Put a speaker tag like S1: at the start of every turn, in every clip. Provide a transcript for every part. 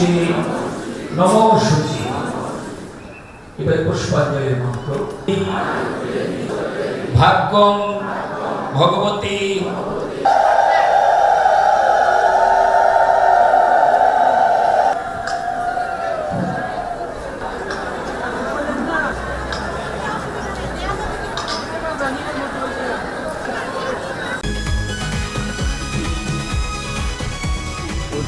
S1: শুচি নম সূচি এবারে পুষ্পাঞ্জলির মন্ত্র। ভাগ্যম ভগবতী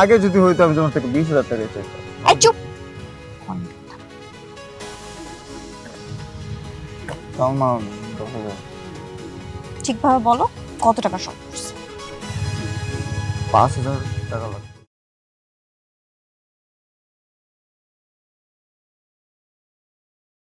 S2: আগে যদি হইতো আমি তোমার থেকে বিশ হাজার টাকা চাইতাম।
S3: এই চুপ।
S2: দশ হাজার।
S3: ঠিকভাবে বলো কত টাকা শর্ট
S2: পাঁচ হাজার টাকা লাগবে।